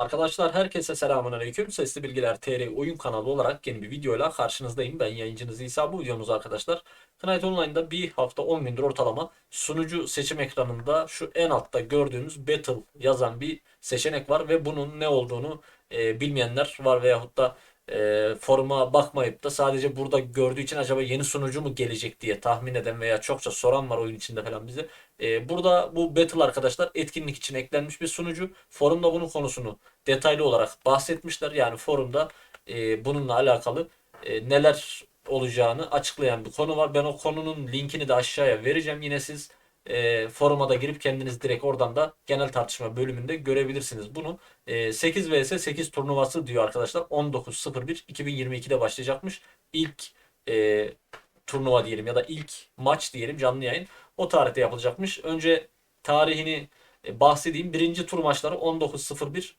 Arkadaşlar herkese selamun aleyküm. Sesli Bilgiler TR oyun kanalı olarak yeni bir videoyla karşınızdayım. Ben yayıncınız İsa. Bu videomuz arkadaşlar Knight Online'da bir hafta 10 gündür ortalama sunucu seçim ekranında şu en altta gördüğünüz Battle yazan bir seçenek var ve bunun ne olduğunu e, bilmeyenler var veyahut da e, foruma bakmayıp da sadece burada gördüğü için acaba yeni sunucu mu gelecek diye tahmin eden veya çokça soran var oyun içinde falan bize. E, burada bu Battle arkadaşlar etkinlik için eklenmiş bir sunucu. Forumda bunun konusunu detaylı olarak bahsetmişler. Yani forumda e, bununla alakalı e, neler olacağını açıklayan bir konu var. Ben o konunun linkini de aşağıya vereceğim. Yine siz e, foruma da girip kendiniz direkt oradan da genel tartışma bölümünde görebilirsiniz. Bunu e, 8 vs 8 turnuvası diyor arkadaşlar. 19.01 2022'de başlayacakmış. İlk e, turnuva diyelim ya da ilk maç diyelim canlı yayın o tarihte yapılacakmış. Önce tarihini e, bahsedeyim. Birinci tur maçları 19.01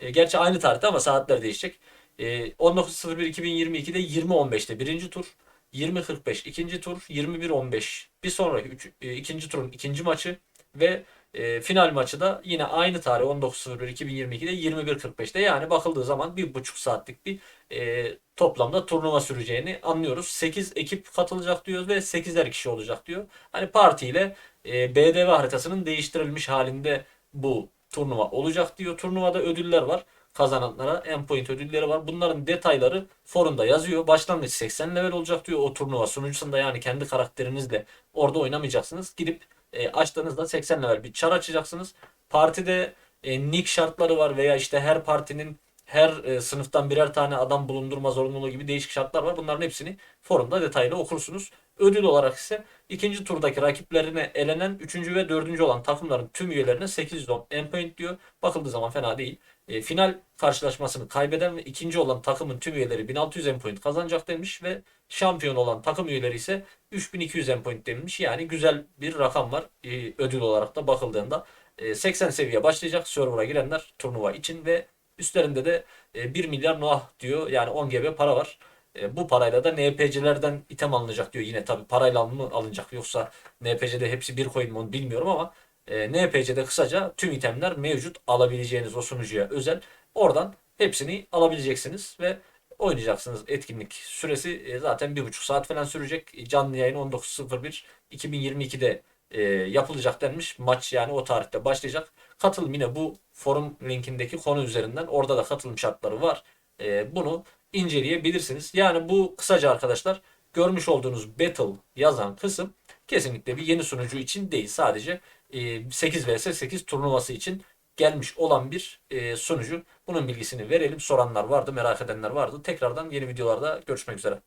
e, gerçi aynı tarihte ama saatler değişecek. E, 19.01.2022'de 20.15'te birinci tur. 20.45 ikinci tur. 21.15 bir sonraki üç, e, ikinci turun ikinci maçı ve e, final maçı da yine aynı tarih 19.01.2022'de 21.45'te yani bakıldığı zaman bir buçuk saatlik bir e, toplamda turnuva süreceğini anlıyoruz. 8 ekip katılacak diyoruz ve 8'er kişi olacak diyor. Hani partiyle e, BDV haritasının değiştirilmiş halinde bu turnuva olacak diyor. Turnuvada ödüller var. Kazananlara endpoint ödülleri var. Bunların detayları forumda yazıyor. Başlangıç 80 level olacak diyor o turnuva sunucusunda yani kendi karakterinizle orada oynamayacaksınız. Gidip e, açtığınızda 80 level bir çar açacaksınız. Partide e, nick şartları var veya işte her partinin her e, sınıftan birer tane adam bulundurma zorunluluğu gibi değişik şartlar var. Bunların hepsini forumda detaylı okursunuz. Ödül olarak ise ikinci turdaki rakiplerine elenen 3. ve 4. olan takımların tüm üyelerine 810 endpoint diyor. Bakıldığı zaman fena değil. E, final karşılaşmasını kaybeden ve ikinci olan takımın tüm üyeleri 1600 endpoint kazanacak demiş ve şampiyon olan takım üyeleri ise 3200 endpoint denilmiş. Yani güzel bir rakam var e, ödül olarak da bakıldığında. E, 80 seviye başlayacak server'a girenler turnuva için ve üstlerinde de e, 1 milyar Noah diyor. Yani 10 GB para var. E, bu parayla da NPC'lerden item alınacak diyor. Yine tabi parayla mı alınacak yoksa NPC'de hepsi bir coin mi onu bilmiyorum ama e, NPC'de kısaca tüm itemler mevcut alabileceğiniz o sunucuya özel. Oradan hepsini alabileceksiniz ve oynayacaksınız. Etkinlik süresi e, zaten bir buçuk saat falan sürecek. Canlı yayın 19.01 2022'de e, yapılacak denmiş. Maç yani o tarihte başlayacak. Katılım yine bu forum linkindeki konu üzerinden. Orada da katılım şartları var. E, bunu inceleyebilirsiniz. Yani bu kısaca arkadaşlar görmüş olduğunuz Battle yazan kısım kesinlikle bir yeni sunucu için değil. Sadece e, 8 vs 8 turnuvası için gelmiş olan bir e, sunucu. Bunun bilgisini verelim. Soranlar vardı, merak edenler vardı. Tekrardan yeni videolarda görüşmek üzere.